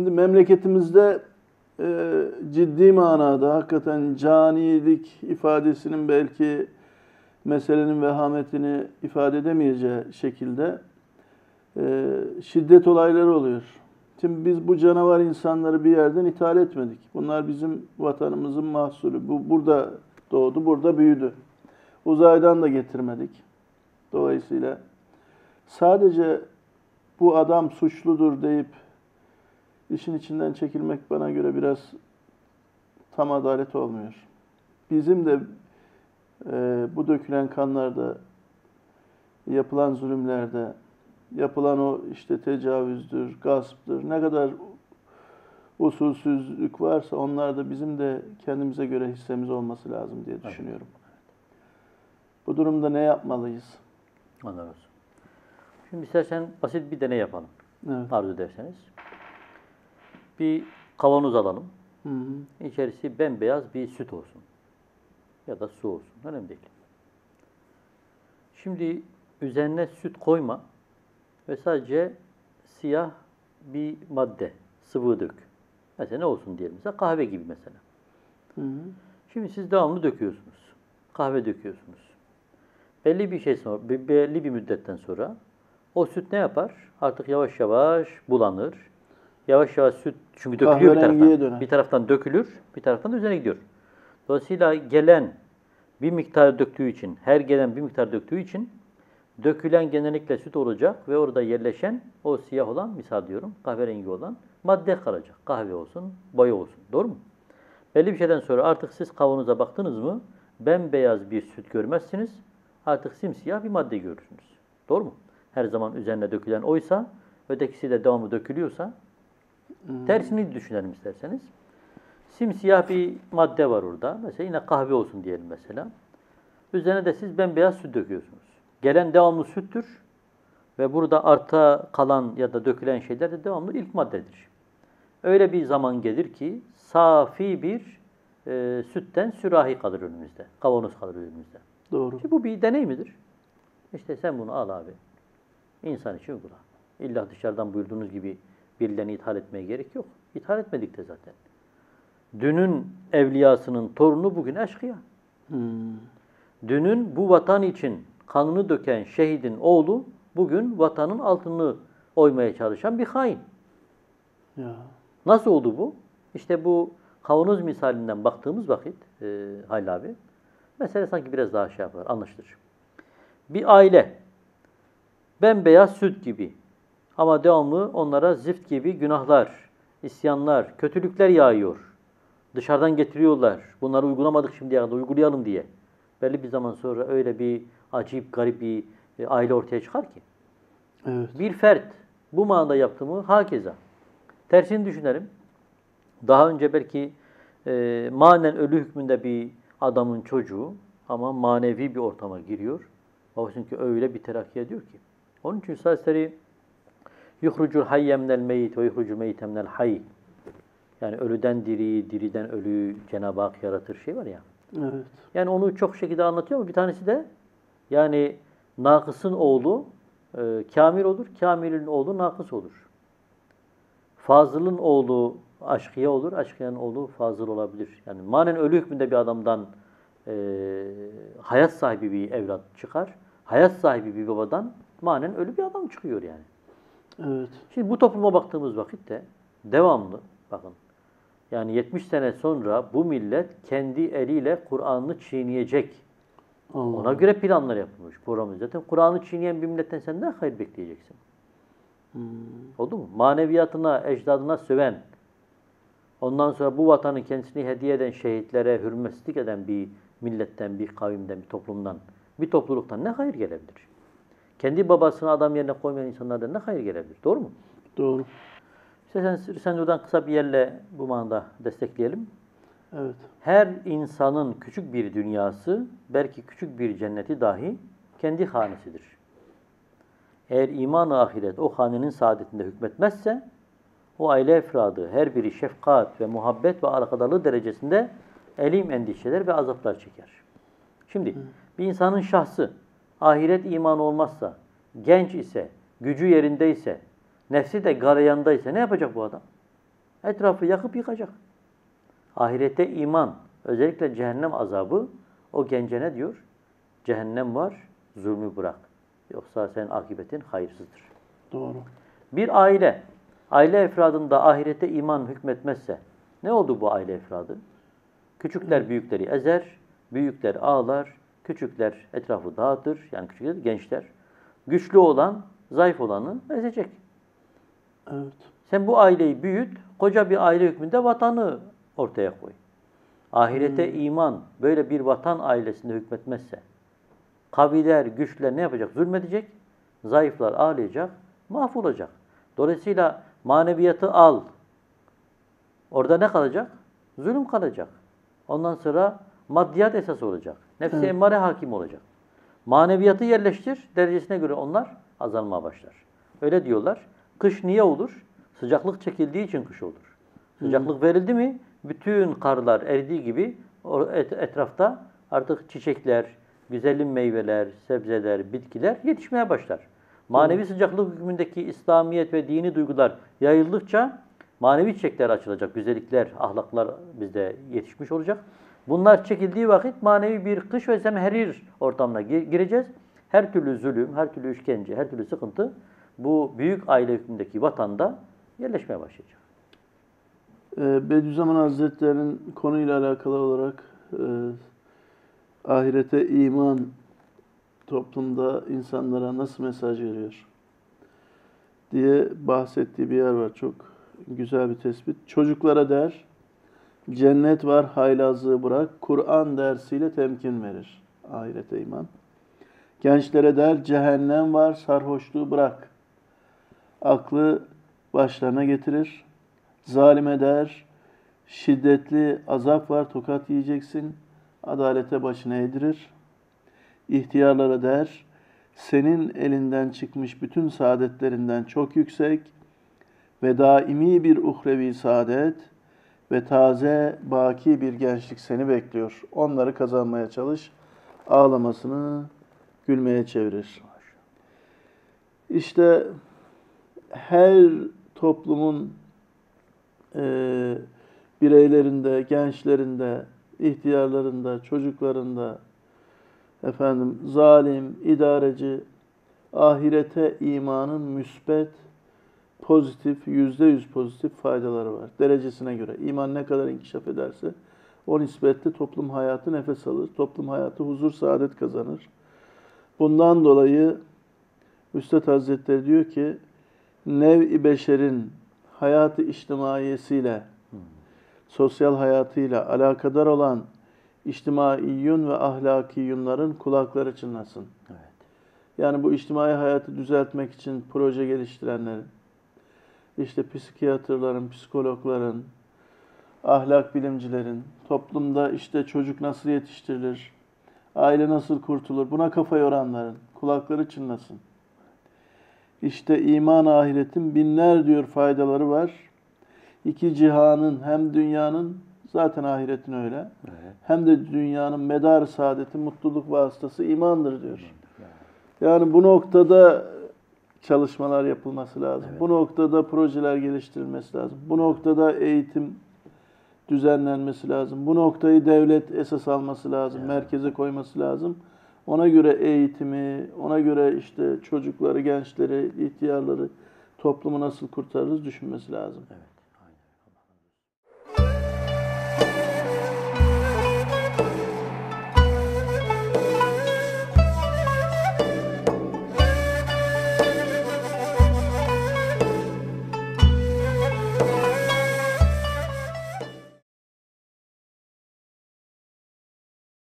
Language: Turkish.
Şimdi memleketimizde e, ciddi manada hakikaten canilik ifadesinin belki meselenin vehametini ifade edemeyeceği şekilde e, şiddet olayları oluyor. Şimdi biz bu canavar insanları bir yerden ithal etmedik. Bunlar bizim vatanımızın mahsulü. Bu burada doğdu, burada büyüdü. Uzaydan da getirmedik. Dolayısıyla sadece bu adam suçludur deyip işin içinden çekilmek bana göre biraz tam adalet olmuyor. Bizim de e, bu dökülen kanlarda, yapılan zulümlerde, yapılan o işte tecavüzdür, gasptır, ne kadar usulsüzlük varsa onlarda bizim de kendimize göre hissemiz olması lazım diye düşünüyorum. Bu durumda ne yapmalıyız? Olsun. Şimdi istersen basit bir deney yapalım. Evet. Arzu ederseniz. Bir kavanoz alalım. Hı hı. İçerisi bembeyaz bir süt olsun. Ya da su olsun. Önemli değil. Şimdi üzerine süt koyma ve sadece siyah bir madde, sıvı dök. Mesela ne olsun diyelim. Mesela kahve gibi mesela. Hı hı. Şimdi siz devamlı döküyorsunuz. Kahve döküyorsunuz. Belli bir şey sonra, be- belli bir müddetten sonra o süt ne yapar? Artık yavaş yavaş bulanır. Yavaş yavaş süt çünkü dökülüyor bir taraftan. döner. Bir taraftan dökülür, bir taraftan da üzerine gidiyor. Dolayısıyla gelen bir miktar döktüğü için, her gelen bir miktar döktüğü için dökülen genellikle süt olacak ve orada yerleşen o siyah olan, misal diyorum, kahverengi olan madde kalacak. Kahve olsun, boya olsun. Doğru mu? Belli bir şeyden sonra artık siz kavanoza baktınız mı bembeyaz bir süt görmezsiniz. Artık simsiyah bir madde görürsünüz. Doğru mu? Her zaman üzerine dökülen oysa, ötekisi de devamlı dökülüyorsa, tersini düşünelim isterseniz. Simsiyah bir madde var orada. Mesela yine kahve olsun diyelim mesela. Üzerine de siz bembeyaz süt döküyorsunuz. Gelen devamlı süttür ve burada arta kalan ya da dökülen şeyler de devamlı ilk maddedir. Öyle bir zaman gelir ki safi bir e, sütten sürahi kalır önümüzde. Kavanoz kalır önümüzde. Doğru. Şimdi bu bir deney midir? İşte sen bunu al abi. İnsan için uygula. İlla dışarıdan buyurduğunuz gibi birilerini ithal etmeye gerek yok. İthal etmedik de zaten. Dünün evliyasının torunu bugün eşkıya. Hmm. Dünün bu vatan için kanını döken şehidin oğlu bugün vatanın altını oymaya çalışan bir hain. Ya. Nasıl oldu bu? İşte bu kavanoz misalinden baktığımız vakit e, Halil abi, mesele sanki biraz daha şey yapar, anlaşılır. Bir aile, bembeyaz süt gibi ama devamlı onlara zift gibi günahlar, isyanlar, kötülükler yağıyor. Dışarıdan getiriyorlar. Bunları uygulamadık şimdiye kadar, uygulayalım diye. Belli bir zaman sonra öyle bir acayip, garip bir e, aile ortaya çıkar ki. Evet. Bir fert bu manada yaptı mı hakeza. Tersini düşünelim. Daha önce belki e, manen ölü hükmünde bir adamın çocuğu ama manevi bir ortama giriyor. Bakıyorsun ki öyle bir terakki ediyor ki. Onun için Üstad yuhrucul hayyemnel meyit ve yuhrucul meyitemnel hayy. Yani ölüden diri, diriden ölü Cenab-ı Hak yaratır şey var ya. Evet. Yani onu çok şekilde anlatıyor ama bir tanesi de yani nakısın oğlu e, kamil olur, kamilin oğlu nakıs olur. Fazılın oğlu aşkıya olur, aşkıyanın oğlu fazıl olabilir. Yani manen ölü hükmünde bir adamdan e, hayat sahibi bir evlat çıkar. Hayat sahibi bir babadan manen ölü bir adam çıkıyor yani. Evet. Şimdi bu topluma baktığımız vakitte devamlı bakın yani 70 sene sonra bu millet kendi eliyle Kur'an'ı çiğneyecek. Allah. Ona göre planlar yapılmış programı. Zaten Kur'an'ı çiğneyen bir milletten sen ne hayır bekleyeceksin? Hmm. Oldu mu? Maneviyatına, ecdadına söven, ondan sonra bu vatanı kendisini hediye eden şehitlere hürmetsizlik eden bir milletten, bir kavimden, bir toplumdan, bir topluluktan ne hayır gelebilir? Kendi babasını adam yerine koymayan insanlardan ne hayır gelebilir? Doğru mu? Doğru. İşte sen, sen oradan kısa bir yerle bu manada destekleyelim. Evet. Her insanın küçük bir dünyası, belki küçük bir cenneti dahi kendi hanesidir. Eğer iman ahiret o hanenin saadetinde hükmetmezse, o aile efradı her biri şefkat ve muhabbet ve arkadalığı derecesinde elim endişeler ve azaplar çeker. Şimdi bir insanın şahsı ahiret imanı olmazsa, genç ise, gücü yerindeyse, nefsi de garayandaysa ne yapacak bu adam? Etrafı yakıp yıkacak. Ahirete iman, özellikle cehennem azabı o gence ne diyor? Cehennem var, zulmü bırak. Yoksa senin akıbetin hayırsızdır. Doğru. Bir aile, aile efradında ahirete iman hükmetmezse ne oldu bu aile efradı? Küçükler büyükleri ezer, büyükler ağlar, küçükler etrafı dağıtır. Yani küçükler gençler. Güçlü olan zayıf olanı ezecek. Evet. Sen bu aileyi büyüt, koca bir aile hükmünde vatanı ortaya koy. Ahirete iman böyle bir vatan ailesinde hükmetmezse, kaviler, güçler ne yapacak? Zulmedecek, zayıflar ağlayacak, mahvolacak. Dolayısıyla maneviyatı al. Orada ne kalacak? Zulüm kalacak. Ondan sonra maddiyat esas olacak. Nefsi Evet. emmare hakim olacak. Maneviyatı yerleştir, derecesine göre onlar azalmaya başlar. Öyle diyorlar. Kış niye olur? Sıcaklık çekildiği için kış olur. Sıcaklık verildi mi bütün karlar eridiği gibi et- etrafta artık çiçekler, güzelim meyveler, sebzeler, bitkiler yetişmeye başlar. Manevi sıcaklık hükmündeki İslamiyet ve dini duygular yayıldıkça manevi çiçekler açılacak, güzellikler, ahlaklar bizde yetişmiş olacak. Bunlar çekildiği vakit manevi bir kış ve zemherir ortamına gi- gireceğiz. Her türlü zulüm, her türlü işkence, her türlü sıkıntı bu büyük aile hükmündeki vatanda yerleşmeye başlayacak. Ee, Bediüzzaman Hazretleri'nin konuyla alakalı olarak e, ahirete iman toplumda insanlara nasıl mesaj veriyor diye bahsettiği bir yer var. Çok güzel bir tespit. Çocuklara der, cennet var haylazlığı bırak, Kur'an dersiyle temkin verir ahirete iman. Gençlere der, cehennem var sarhoşluğu bırak, aklı başlarına getirir. Zalime der, şiddetli azap var, tokat yiyeceksin, adalete başına eğdirir. İhtiyarlara der, senin elinden çıkmış bütün saadetlerinden çok yüksek ve daimi bir uhrevi saadet ve taze, baki bir gençlik seni bekliyor. Onları kazanmaya çalış, ağlamasını gülmeye çevirir. İşte her toplumun e, bireylerinde, gençlerinde, ihtiyarlarında, çocuklarında efendim zalim, idareci, ahirete imanın müsbet, pozitif, yüzde yüz pozitif faydaları var. Derecesine göre. İman ne kadar inkişaf ederse o nispetle toplum hayatı nefes alır. Toplum hayatı huzur, saadet kazanır. Bundan dolayı Üstad Hazretleri diyor ki nev-i beşerin hayatı içtimaiyesiyle, sosyal hayatıyla alakadar olan içtimaiyyun ve ahlakiyyunların kulakları çınlasın. Evet. Yani bu içtimai hayatı düzeltmek için proje geliştirenlerin, işte psikiyatrların, psikologların, ahlak bilimcilerin, toplumda işte çocuk nasıl yetiştirilir, aile nasıl kurtulur, buna kafa yoranların kulakları çınlasın. İşte iman ahiretin binler diyor faydaları var. İki cihanın hem dünyanın zaten ahiretin öyle. Evet. Hem de dünyanın medar saadeti, mutluluk vasıtası imandır diyor. Yani bu noktada çalışmalar yapılması lazım. Bu noktada projeler geliştirilmesi lazım. Bu noktada eğitim düzenlenmesi lazım. Bu noktayı devlet esas alması lazım, merkeze koyması lazım. Ona göre eğitimi, ona göre işte çocukları, gençleri, ihtiyarları, toplumu nasıl kurtarırız düşünmesi lazım. Evet.